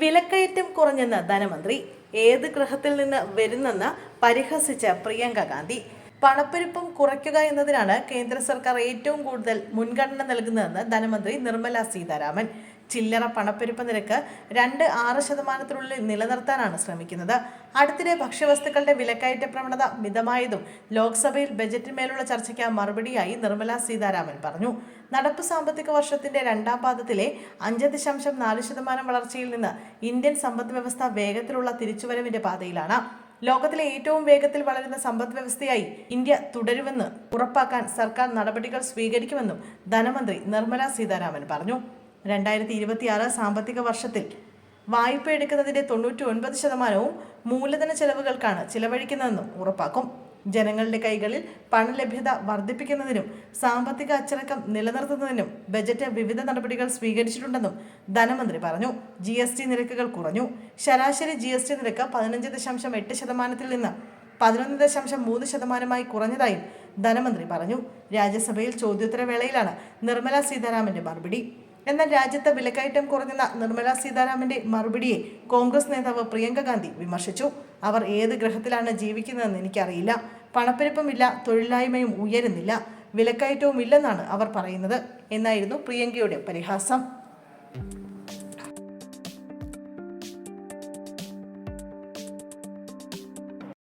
വിലക്കയറ്റം കുറഞ്ഞെന്ന് ധനമന്ത്രി ഏത് ഗ്രഹത്തിൽ നിന്ന് വരുന്നെന്ന് പരിഹസിച്ച പ്രിയങ്ക ഗാന്ധി. പണപ്പെരുപ്പം കുറയ്ക്കുക എന്നതിനാണ് കേന്ദ്ര സർക്കാർ ഏറ്റവും കൂടുതൽ മുൻഗണന നൽകുന്നതെന്ന് ധനമന്ത്രി നിർമ്മല സീതാരാമൻ. ചില്ലറ പണപ്പെരുപ്പ നിരക്ക് രണ്ട് ആറ് ശതമാനത്തിനുള്ളിൽ നിലനിർത്താനാണ് ശ്രമിക്കുന്നത്. അടുത്തിടെ ഭക്ഷ്യവസ്തുക്കളുടെ വിലക്കയറ്റ പ്രവണത മിതമായതും ലോക്സഭയിൽ ബജറ്റിന്മേലുള്ള ചർച്ചയ്ക്ക് മറുപടിയായി നിർമ്മലാ സീതാരാമൻ പറഞ്ഞു. നടപ്പ് സാമ്പത്തിക വർഷത്തിന്റെ രണ്ടാം പാദത്തിലെ അഞ്ച് ദശാംശം നാല് ശതമാനം വളർച്ചയിൽ നിന്ന് ഇന്ത്യൻ സമ്പദ് വ്യവസ്ഥ വേഗത്തിലുള്ള തിരിച്ചുവരവിന്റെ പാതയിലാണ്. ലോകത്തിലെ ഏറ്റവും വേഗത്തിൽ വളരുന്ന സമ്പദ് വ്യവസ്ഥയായി ഇന്ത്യ തുടരുമെന്ന് ഉറപ്പാക്കാൻ സർക്കാർ നടപടികൾ സ്വീകരിക്കുമെന്നും ധനമന്ത്രി നിർമ്മല സീതാരാമൻ പറഞ്ഞു. രണ്ടായിരത്തി ഇരുപത്തിയാറ് സാമ്പത്തിക വർഷത്തിൽ വായ്പ എടുക്കുന്നതിന്റെ തൊണ്ണൂറ്റി ഒൻപത് ശതമാനവും മൂലധന ചെലവുകൾക്കാണ് ചിലവഴിക്കുന്നതെന്നും ഉറപ്പാക്കും. ജനങ്ങളുടെ കൈകളിൽ പണലഭ്യത വർദ്ധിപ്പിക്കുന്നതിനും സാമ്പത്തിക അച്ചടക്കം നിലനിർത്തുന്നതിനും ബജറ്റ് വിവിധ നടപടികൾ സ്വീകരിച്ചിട്ടുണ്ടെന്നും ധനമന്ത്രി പറഞ്ഞു. ജി എസ് ടി നിരക്കുകൾ കുറഞ്ഞു. ശരാശരി ജി എസ് ടി നിരക്ക് പതിനഞ്ച് ദശാംശം എട്ട് ശതമാനത്തിൽ നിന്ന് പതിനൊന്ന് ദശാംശം മൂന്ന് ശതമാനമായി കുറഞ്ഞതായും ധനമന്ത്രി പറഞ്ഞു. രാജ്യസഭയിൽ ചോദ്യോത്തരവേളയിലാണ് നിർമ്മല സീതാരാമന്റെ മറുപടി. എന്നാൽ രാജ്യത്ത് വിലക്കയറ്റം കുറഞ്ഞെന്ന നിർമ്മല സീതാരാമന്റെ മറുപടിയെ കോൺഗ്രസ് നേതാവ് പ്രിയങ്ക ഗാന്ധി വിമർശിച്ചു. അവർ ഏത് ഗ്രഹത്തിലാണ് ജീവിക്കുന്നതെന്ന് എനിക്കറിയില്ല. പണപ്പെരുപ്പമില്ല തൊഴിലില്ലായ്മയും ഉയരുന്നില്ല. വിലക്കയറ്റവും ഇല്ലെന്നാണ് അവർ പറയുന്നത്. എന്നായിരുന്നു പ്രിയങ്കയുടെ പരിഹാസം.